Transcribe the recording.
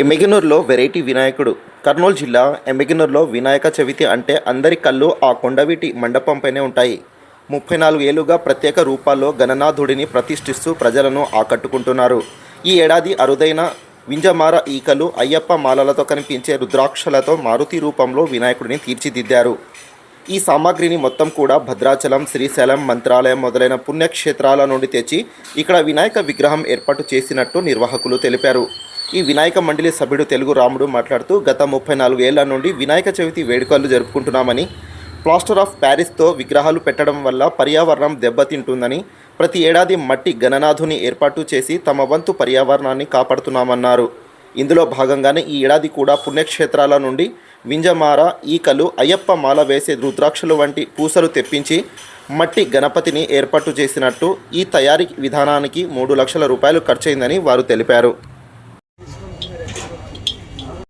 ఎమ్మిగనూరులో variety వినాయకుడు. కర్నూలు జిల్లా ఎమ్మిగనూరులో వినాయక చవితి అంటే అందరి కళ్ళు ఆ కొండవీటి మండపంపైనే ఉంటాయి. ముప్పై నాలుగు ఏళ్ళుగా ప్రత్యేక రూపాల్లో గణనాథుడిని ప్రతిష్ఠిస్తూ ప్రజలను ఆకట్టుకుంటున్నారు. ఈ ఏడాది అరుదైన వింజమార ఈకలు అయ్యప్ప మాలలతో కనిపించే రుద్రాక్షలతో మారుతి రూపంలో వినాయకుడిని తీర్చిదిద్దారు. ఈ సామాగ్రిని మొత్తం కూడా భద్రాచలం శ్రీశైలం మంత్రాలయం మొదలైన పుణ్యక్షేత్రాల నుండి తెచ్చి ఇక్కడ వినాయక విగ్రహం ఏర్పాటు చేసినట్టు నిర్వాహకులు తెలిపారు. ఈ వినాయక మండలి సభ్యుడు తెలుగు రాముడు మాట్లాడుతూ గత ముప్పై నాలుగు ఏళ్ళ నుండి వినాయక చవితి వేడుకలు జరుపుకుంటున్నామని ప్లాస్టర్ ఆఫ్ ప్యారిస్తో విగ్రహాలు పెట్టడం వల్ల పర్యావరణం దెబ్బతింటుందని ప్రతి ఏడాది మట్టి గణనాథుని ఏర్పాటు చేసి తమ వంతు పర్యావరణాన్ని కాపాడుతున్నామన్నారు. ఇందులో భాగంగానే ఈ ఏడాది కూడా పుణ్యక్షేత్రాల నుండి వింజమార ఈకలు అయ్యప్ప మాల వేసే రుద్రాక్షలు వంటి పూసలు తెప్పించి మట్టి గణపతిని ఏర్పాటు చేసినట్టు ఈ తయారీ విధానానికి మూడు లక్షల రూపాయలు ఖర్చయిందని వారు తెలిపారు.